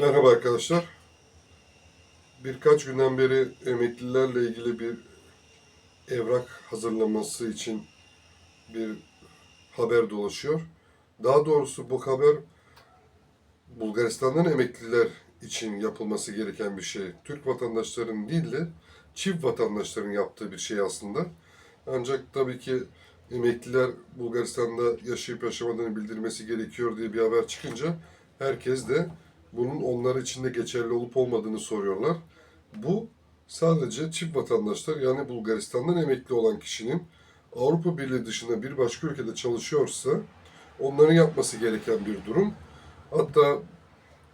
Merhaba arkadaşlar. Birkaç günden beri emeklilerle ilgili bir evrak hazırlaması için bir haber dolaşıyor. Daha doğrusu bu haber Bulgaristan'dan emekliler için yapılması gereken bir şey. Türk vatandaşların değil de çift vatandaşların yaptığı bir şey aslında. Ancak tabii ki emekliler Bulgaristan'da yaşayıp yaşamadığını bildirmesi gerekiyor diye bir haber çıkınca herkes de bunun onlar için de geçerli olup olmadığını soruyorlar. Bu sadece çift vatandaşlar yani Bulgaristan'dan emekli olan kişinin Avrupa Birliği dışında bir başka ülkede çalışıyorsa onların yapması gereken bir durum. Hatta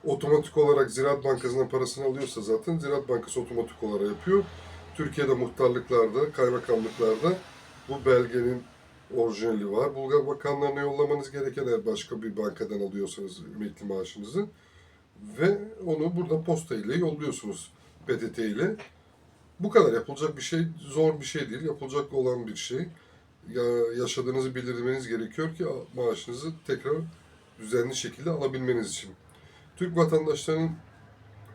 otomatik olarak Ziraat Bankası'ndan parasını alıyorsa zaten Ziraat Bankası otomatik olarak yapıyor. Türkiye'de muhtarlıklarda, kaymakamlıklarda bu belgenin orijinali var. Bulgar bakanlarına yollamanız gereken eğer başka bir bankadan alıyorsanız emekli maaşınızı ve onu burada posta ile yolluyorsunuz PTT ile. Bu kadar yapılacak bir şey zor bir şey değil. Yapılacak olan bir şey. Ya yaşadığınızı bildirmeniz gerekiyor ki maaşınızı tekrar düzenli şekilde alabilmeniz için. Türk vatandaşlarının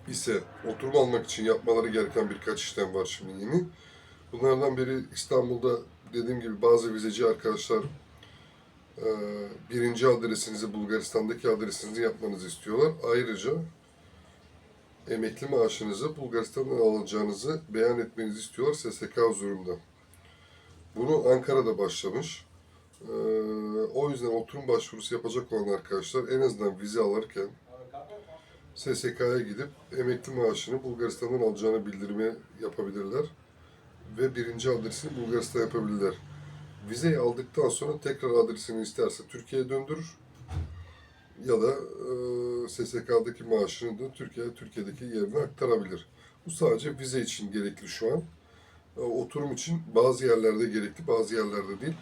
ise oturum almak için yapmaları gereken birkaç işlem var şimdi yeni. Bunlardan biri İstanbul'da dediğim gibi bazı vizeci arkadaşlar birinci adresinizi Bulgaristan'daki adresinizi yapmanızı istiyorlar. Ayrıca emekli maaşınızı Bulgaristan'dan alacağınızı beyan etmenizi istiyorlar SSK huzurunda. Bunu Ankara'da başlamış. E, o yüzden oturum başvurusu yapacak olan arkadaşlar en azından vize alırken SSK'ya gidip emekli maaşını Bulgaristan'dan alacağını bildirme yapabilirler. Ve birinci adresini Bulgaristan yapabilirler. Vizeyi aldıktan sonra tekrar adresini isterse Türkiye'ye döndürür. Ya da e, SSK'daki maaşını da Türkiye, Türkiye'deki yerine aktarabilir. Bu sadece vize için gerekli şu an. E, oturum için bazı yerlerde gerekli, bazı yerlerde değil.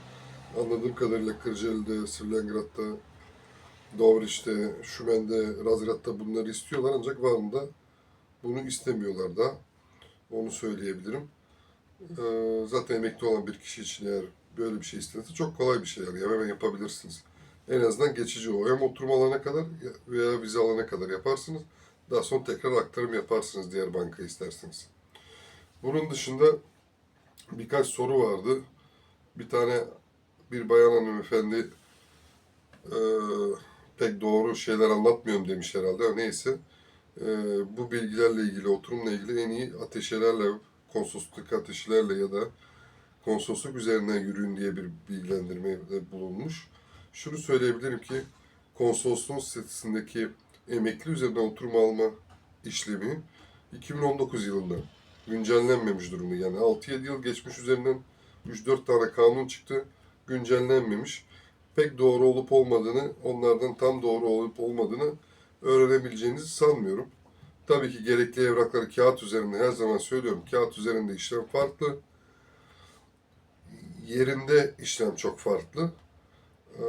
Anladığım kadarıyla Kırcaali'de, Sivlengrad'da, Dovriş'te, Şümen'de, Razgrad'da bunları istiyorlar ancak Van'da bunu istemiyorlar da. Onu söyleyebilirim. Ee, zaten emekli olan bir kişi için eğer böyle bir şey istenirse çok kolay bir şey yani hemen yapabilirsiniz. En azından geçici o. Hem oturum alana kadar veya vize alana kadar yaparsınız. Daha sonra tekrar aktarım yaparsınız diğer banka isterseniz. Bunun dışında birkaç soru vardı. Bir tane bir bayan hanımefendi e, pek doğru şeyler anlatmıyorum demiş herhalde. Neyse. E, bu bilgilerle ilgili, oturumla ilgili en iyi ateşelerle, konsolosluk ateşelerle ya da konsolosluk üzerinden yürüyün diye bir bilgilendirmede bulunmuş. Şunu söyleyebilirim ki konsolosluğun sitesindeki emekli üzerinden oturum alma işlemi 2019 yılında güncellenmemiş durumda. Yani 6-7 yıl geçmiş üzerinden 3-4 tane kanun çıktı, güncellenmemiş. Pek doğru olup olmadığını, onlardan tam doğru olup olmadığını öğrenebileceğinizi sanmıyorum. Tabii ki gerekli evrakları kağıt üzerinde her zaman söylüyorum. Kağıt üzerinde işlem farklı. Yerinde işlem çok farklı. Ee,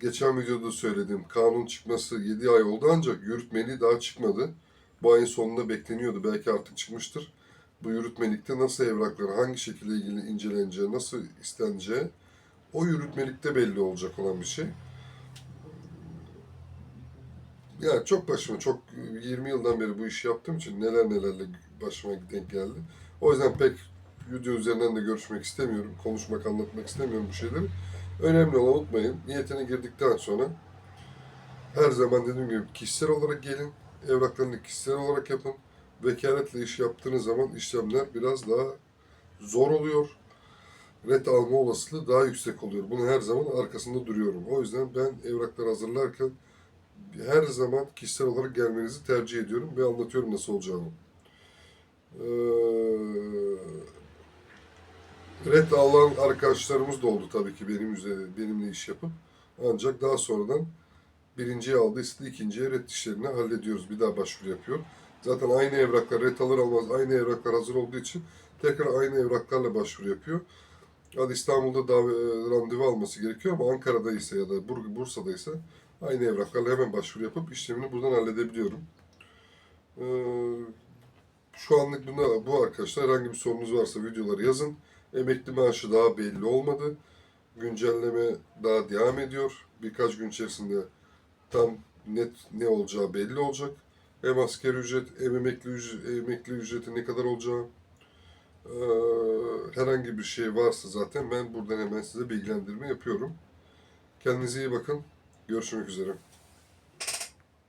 geçen videoda söylediğim kanun çıkması 7 ay oldu ancak yürütmeliği daha çıkmadı. Bu ayın sonunda bekleniyordu. Belki artık çıkmıştır. Bu yürütmelikte nasıl evraklar, hangi şekilde ilgili inceleneceği, nasıl isteneceği o yürütmelikte belli olacak olan bir şey. Ya çok başıma, çok 20 yıldan beri bu işi yaptığım için neler nelerle başıma denk geldi. O yüzden pek video üzerinden de görüşmek istemiyorum, konuşmak, anlatmak istemiyorum bu şeyleri. Önemli olan unutmayın, niyetine girdikten sonra her zaman dediğim gibi kişisel olarak gelin, evraklarını kişisel olarak yapın. Vekaletle iş yaptığınız zaman işlemler biraz daha zor oluyor. Ret alma olasılığı daha yüksek oluyor. Bunu her zaman arkasında duruyorum. O yüzden ben evraklar hazırlarken her zaman kişisel olarak gelmenizi tercih ediyorum ve anlatıyorum nasıl olacağını. Ee, red alan arkadaşlarımız da oldu tabii ki benim üzerine, benimle iş yapıp. Ancak daha sonradan birinciye aldıysa da ikinciye red işlerini hallediyoruz. Bir daha başvuru yapıyor. Zaten aynı evraklar red alır almaz aynı evraklar hazır olduğu için tekrar aynı evraklarla başvuru yapıyor. Hadi İstanbul'da da randevu alması gerekiyor ama Ankara'da ise ya da Bur- Bursa'da ise aynı evraklarla hemen başvuru yapıp işlemini buradan halledebiliyorum. Ee, şu anlık bunda, bu arkadaşlar herhangi bir sorunuz varsa videoları yazın. Emekli maaşı daha belli olmadı. Güncelleme daha devam ediyor. Birkaç gün içerisinde tam net ne olacağı belli olacak. hem asgari ücret hem emekli, ücret, emekli ücreti ne kadar olacağı e, herhangi bir şey varsa zaten ben buradan hemen size bilgilendirme yapıyorum. Kendinize iyi bakın. Görüşmek üzere.